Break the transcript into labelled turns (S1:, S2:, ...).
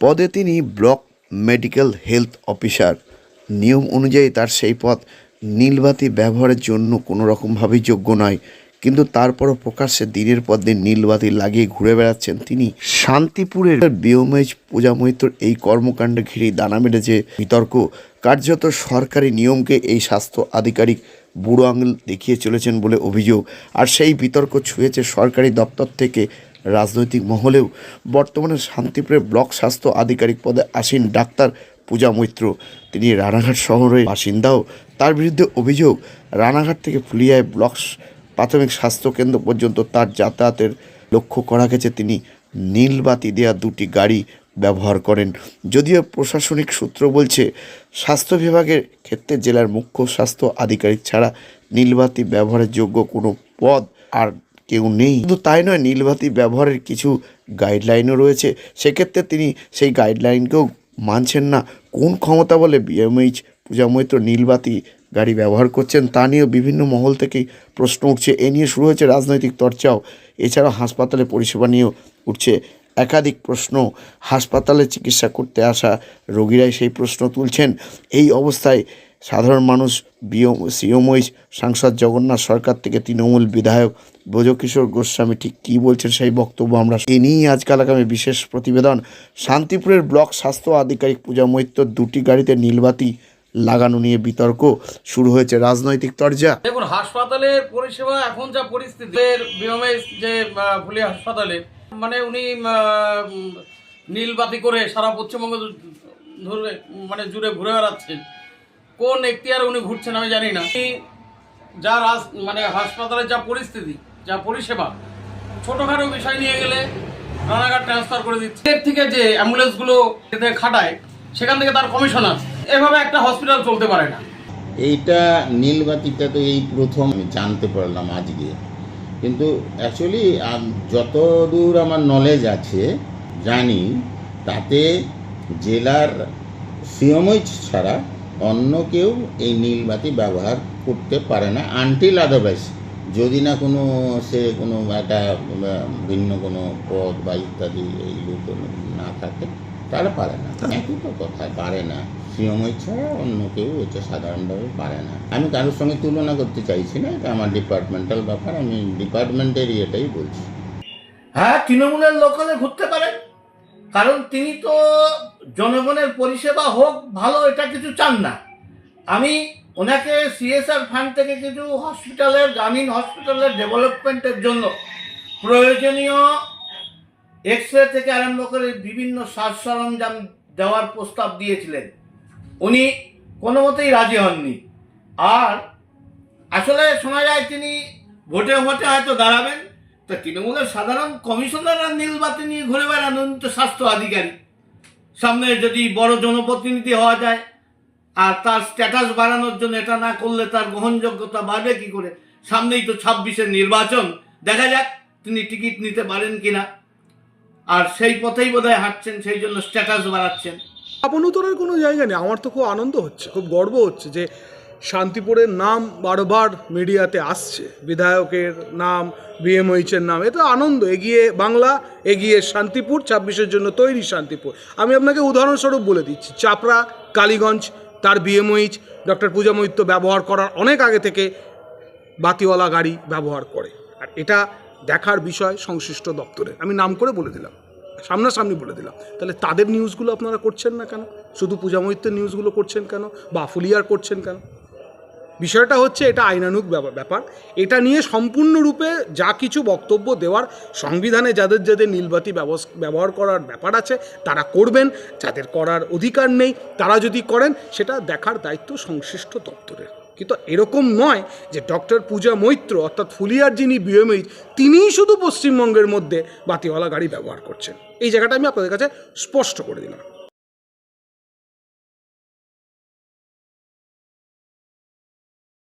S1: পদে তিনি block medical health officer. নিয়ম অনুযায়ী তার সেই পদ নীলবাতি ব্যবহারের জন্য কোনো রকমভাবেই যোগ্য নয়। কিন্তু তারপরও প্রকাশ্যে দিনের পর দিন নীলবাতি লাগিয়ে ঘুরে বেড়াচ্ছেন তিনি। শান্তিপুরের বিওমেজ পূজা মৈত্রর এই কর্মকাণ্ড ঘিরে দানা মেরেছে বিতর্ক। কার্যত সরকারি নিয়মকে এই স্বাস্থ্য আধিকারিক বুড়ো আঙুল দেখিয়ে চলেছেন বলে অভিযোগ। আর সেই বিতর্ক ছুঁয়েছে সরকারি দপ্তর থেকে রাজনৈতিক মহলেও বর্তমানে শান্তিপুরের ব্লক স্বাস্থ্য আধিকারিক পদে আসীন ডাক্তার পূজা মৈত্র। তিনি রানাঘাট শহরের বাসিন্দাও। তার বিরুদ্ধে অভিযোগ, রানাঘাট থেকে ফুলিয়ায় ব্লক প্রাথমিক স্বাস্থ্যকেন্দ্র পর্যন্ত তার যাতায়াতের লক্ষ্য করা গেছে। তিনি নীলবাতি দেওয়া দুটি গাড়ি ব্যবহার করেন। যদিও প্রশাসনিক সূত্র বলছে, স্বাস্থ্য বিভাগের ক্ষেত্রে জেলার মুখ্য স্বাস্থ্য আধিকারিক ছাড়া নীলবাতি ব্যবহারের যোগ্য কোনো পদ আর কেউ নেই। শুধু তাই নয়, নীলবাতি ব্যবহারের কিছু গাইডলাইনও রয়েছে। সেক্ষেত্রে তিনি সেই গাইডলাইনকেও মানছেন না। কোন ক্ষমতা বলে বিএমএইচ পূজা মৈত্র নীলবাতি গাড়ি ব্যবহার করছেন তা নিয়েও বিভিন্ন মহল থেকেই প্রশ্ন উঠছে। এ নিয়ে শুরু হয়েছে রাজনৈতিক চর্চাও এছাড়াও হাসপাতালে পরিষেবা নিয়েও উঠছে একাধিক প্রশ্ন। হাসপাতালে চিকিৎসা করতে আসা রোগীরাই সেই প্রশ্ন তুলছেন। এই অবস্থায় সাধারণ মানুষ সিওমইস সাংসদ জগন্নাথ সরকার থেকে তৃণমূল বিধায়ক ব্রজকিশোর গোস্বামী ঠিক কী বলছেন সেই বক্তব্য আমরা এ নিয়েই আজকাল আগামী বিশেষ প্রতিবেদন। শান্তিপুরের ব্লক স্বাস্থ্য আধিকারিক পূজা মৈত্র দুটি গাড়িতে নীলবাতি লাগানো নিয়ে বিতর্ক শুরু হয়েছে রাজনৈতিক তরজা।
S2: দেখুন হাসপাতালের পরিষেবা, এখন যা পরিস্থিতি যে ফুলিয়া হাসপাতালে মানে উনি নীলবাতি করে সারা পশ্চিমবঙ্গ ধরে মানে জুড়ে ঘুরে বেড়াচ্ছেন। কোন এখতিয়ারে উনি ঘুরছেন আমি জানি না। যা মানে হাসপাতালের যা পরিস্থিতি, যা পরিষেবা, ছোটোখাটো বিষয় নিয়ে গেলে রানাঘাট ট্রান্সফার করে দিচ্ছে। এর থেকে যে অ্যাম্বুলেন্সগুলো খাটায়, সেখান থেকে তার কমিশন আছে। এভাবে একটা হসপিটাল চলতে পারে না।
S3: এইটা নীলবাতিটা তো এই প্রথম আমি জানতে পারলাম আজকে। কিন্তু অ্যাকচুয়ালি যত দূর আমার নলেজ আছে, জানি, তাতে জেলার সিএমএইচ ছাড়া অন্য কেউ এই নীলবাতি ব্যবহার করতে পারে না। আনটিল আদারওয়াইজ যদি না কোনো সে কোনো একটা ভিন্ন কোনো পদ বা ইত্যাদি এইগুলো না থাকে তারা পারে না। একই তো কথা পারে না। সিএমএইচ ছাড়া অন্য কেউ এটা সাধারণভাবে পারে না। আমি কারোর সঙ্গে তুলনা করতে চাইছি না এটা আমার ডিপার্টমেন্টাল ব্যাপার আমি ডিপার্টমেন্টের ইয়েটাই বলছি।
S4: হ্যাঁ তৃণমূলের লোক হলে ঘুরতে পারেন। কারণ তিনি তো জনগণের পরিষেবা হোক, ভালো, এটা কিছু চান না। আমি ওনাকে সিএসআর ফান্ড থেকে কিছু হসপিটালের গ্রামীণ হসপিটালের ডেভেলপমেন্টের জন্য প্রয়োজনীয় এক্স রে থেকে আরম্ভ করে বিভিন্ন সাজ সরঞ্জাম দেওয়ার প্রস্তাব দিয়েছিলেন। উনি কোনো মতেই রাজি হননি। আর আসলে শোনা যায় তিনি ভোটে ভোটে হয়তো দাঁড়াবেন তো তৃণমূলের সাধারণ কমিশনার আর নীলবাতি নিয়ে ঘুরে বেড়ান উনি তো স্বাস্থ্য আধিকারিক। সামনে যদি বড় জনপ্রতিনিধি হওয়া যায়, আর তার স্ট্যাটাস বাড়ানোর জন্য এটা না করলে তার গ্রহণযোগ্যতা বাড়বে কি করে? সামনেই তো ছাব্বিশের নির্বাচন। দেখা যাক তিনি টিকিট নিতে পারেন কিনা। আর সেই পথেই বোধহয় হাঁটছেন, সেই জন্য স্ট্যাটাস বাড়াচ্ছেন।
S5: আপনতনের কোনো জায়গা নেই। আমার তো খুব আনন্দ হচ্ছে, খুব গর্ব হচ্ছে যে শান্তিপুরের নাম বারবার মিডিয়াতে আসছে। বিধায়কের নাম, বিএমওইচের নাম এটা আনন্দ, এগিয়ে বাংলা, এগিয়ে শান্তিপুর, ছাব্বিশের জন্য তৈরি শান্তিপুর। আমি আপনাকে উদাহরণস্বরূপ বলে দিচ্ছি, চাপড়া, কালীগঞ্জ, তার বিএমওইচ, ডক্টর পূজা মৈত্য ব্যবহার করার অনেক আগে থেকে বাতিওয়ালা গাড়ি ব্যবহার করে। আর এটা দেখার বিষয় সংশ্লিষ্ট দপ্তরে আমি নাম করে বলে দিলাম, সামনাসামনি বলে দিলাম। তাহলে তাদের নিউজগুলো আপনারা করছেন না কেন? শুধু পূজা মৈত্রের নিউজগুলো করছেন কেন? বা ফুলিয়ার করছেন কেন? বিষয়টা হচ্ছে এটা আইনানুক ব্যাপার- এটা নিয়ে সম্পূর্ণরূপে যা কিছু বক্তব্য দেওয়ার সংবিধানে যাদের যাদের নীলবাতি ব্যবহার করার ব্যাপার আছে, তারা করবেন। যাদের করার অধিকার নেই, তারা যদি করেন, সেটা দেখার দায়িত্ব সংশ্লিষ্ট দপ্তরের। কিন্তু এরকম নয় যে ডক্টর পূজা মৈত্র, অর্থাৎ ফুলিয়ার যিনি বিএমএইচ, তিনিই শুধু পশ্চিমবঙ্গের মধ্যে বাতিওয়ালা গাড়ি ব্যবহার করছেন। এই জায়গাটা আমি আপনাদের কাছে স্পষ্ট করে দিলাম।